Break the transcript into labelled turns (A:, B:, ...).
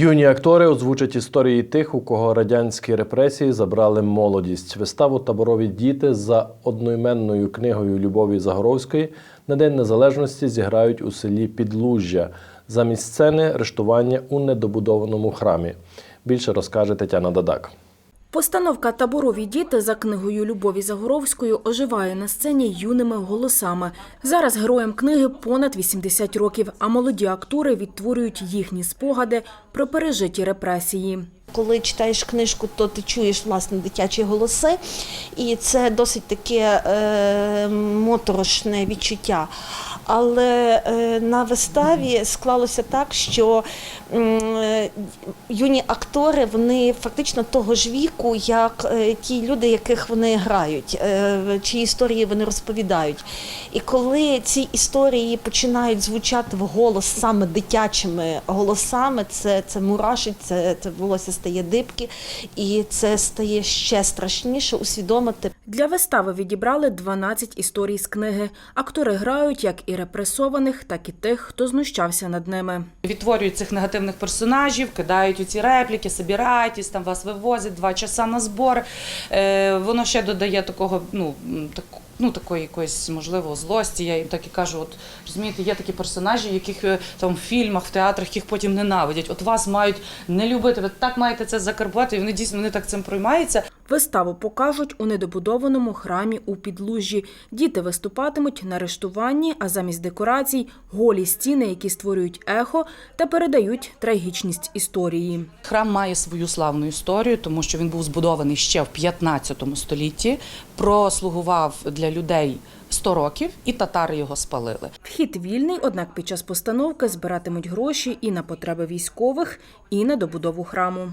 A: Юні актори озвучать історії тих, у кого радянські репресії забрали молодість. Виставу таборові діти за одноіменною книгою Любові Загоровської на День Незалежності зіграють у селі Підлужжя. Замість сцени рештування у недобудованому храмі. Більше розкаже Тетяна Дадак.
B: Постановка Таборові діти за книгою Любові Загоровської оживає на сцені юними голосами. Зараз героям книги понад 80 років, а молоді актори відтворюють їхні спогади про пережиті репресії.
C: Коли читаєш книжку, то ти чуєш власне дитячі голоси, і це досить таке е, моторошне відчуття. Але е, на виставі склалося так, що е, юні актори вони фактично того ж віку, як е, ті люди, яких вони грають, е, чиї історії вони розповідають. І коли ці історії починають звучати в голос саме дитячими голосами, це, це мурашить, це, це волосся стає дибки, і це стає ще страшніше усвідомити.
B: Для вистави відібрали 12 історій з книги. Актори грають як і репресованих, так і тих, хто знущався над ними.
D: Відтворюють цих негативних персонажів, кидають у ці репліки, собирайтесь, там вас вивозять два часа на збор. Е, воно ще додає такого, ну, так, ну такої якоїсь можливо злості. Я їм так і кажу: от розумієте, є такі персонажі, яких е, там в фільмах, в театрах їх потім ненавидять. От вас мають не любити. Ви так маєте це закарбувати, і вони дійсно вони так цим проймаються.
B: Виставу покажуть у недобудованому храмі у Підлужжі. Діти виступатимуть на рештуванні, а замість декорацій голі стіни, які створюють ехо та передають трагічність історії.
D: Храм має свою славну історію, тому що він був збудований ще в 15 столітті, прослугував для людей 100 років, і татари його спалили.
B: Вхід вільний, однак під час постановки збиратимуть гроші і на потреби військових, і на добудову храму.